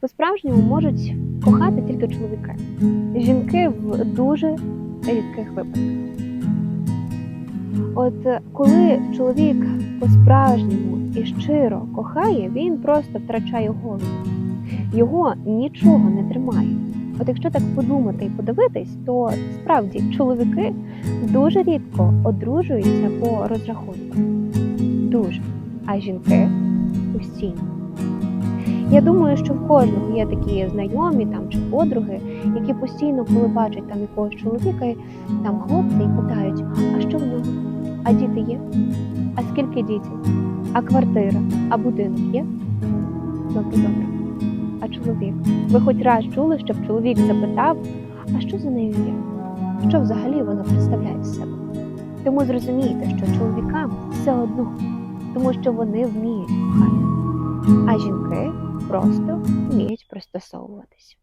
По-справжньому можуть кохати тільки чоловіки. Жінки в дуже рідких випадках. От коли чоловік по-справжньому і щиро кохає, він просто втрачає голову. Його нічого не тримає. От якщо так подумати і подивитись, то справді чоловіки дуже рідко одружуються по розрахунку. Дуже. А жінки постійно. Я думаю, що в кожного є такі знайомі там чи подруги, які постійно, коли бачать там якогось чоловіка, там хлопця і питають, а що в нього? А діти є? А скільки дітей? А квартира? А будинок є? Добре, добре. А чоловік? Ви хоч раз чули, щоб чоловік запитав, а що за нею є? Що взагалі вона представляє з себе? Тому зрозумійте, що чоловікам все одно, тому що вони вміють кохати, а жінки просто вміють пристосовуватись.